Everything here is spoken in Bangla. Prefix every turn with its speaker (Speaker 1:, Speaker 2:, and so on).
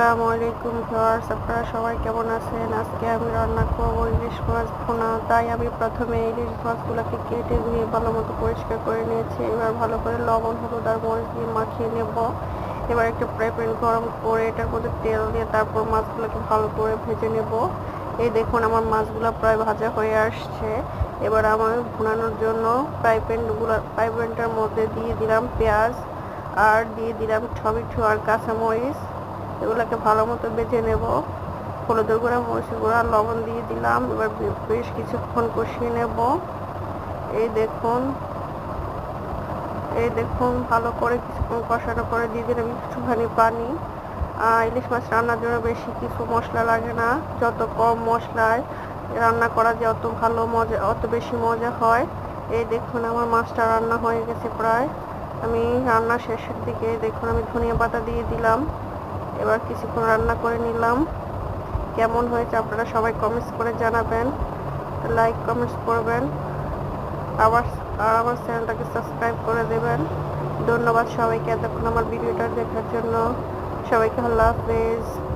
Speaker 1: আসসালামু আলাইকুম ভিউয়ার্স, আপনারা সবাই কেমন আছেন? আজকে আমি রান্না করব ইলিশ মাছ ভুনা। তাই আমি প্রথমে ইলিশ মাছগুলোকে কেটে ধুয়ে ভালো মতো পরিষ্কার করে নিয়েছি। এবার ভালো করে লবণ, হলুদ আর মরিচ দিয়ে মাখিয়ে নেব। এবার একটা ফ্রাই প্যান গরম করে এটার মধ্যে তেল দিয়ে তারপর মাছগুলোকে ভালো করে ভেজে নেব। এই দেখুন আমার মাছগুলো প্রায় ভাজা হয়ে আসছে। এবার আমার ভুনানোর জন্য ফ্রাই প্যানগুলো, ফ্রাই প্যানটার মধ্যে দিয়ে দিলাম পেঁয়াজ আর দিয়ে দিলাম টমেটো আর কাঁচামরিচ। এগুলোকে ভালো মতো বেজে নেব। হলুদের গুঁড়া, মরিচের গুঁড়া, লবণ দিয়ে দিলাম। এবার বেশ কিছুক্ষণ কষিয়ে নেব। এই দেখুন। এই দেখুন, ভালো করে কিছুক্ষণ কষানোর করে দিয়ে দিলাম একটুখানি পানি। ইলিশ মাছ রান্নার জন্য বেশি কিছু মশলা লাগে না। যত কম মশলায় রান্না করা যায়, অত ভালো মজা, অত বেশি মজা হয়। এই দেখুন, আমার মাছটা রান্না হয়ে গেছে প্রায়। আমি রান্না শেষের দিকে দেখুন, আমি ধনিয়া পাতা দিয়ে দিলাম। এবার কিছুক্ষণ রান্না করে নিলাম। কেমন হয়েছে আপনারা সবাই কমেন্টস করে জানাবেন। লাইক কমেন্টস করবেন। আবার, আর আমার চ্যানেলটাকে সাবস্ক্রাইব করে দেবেন। ধন্যবাদ সবাইকে এতক্ষণ আমার ভিডিওটা দেখার জন্য। সবাইকে আল্লাহ হাফেজ।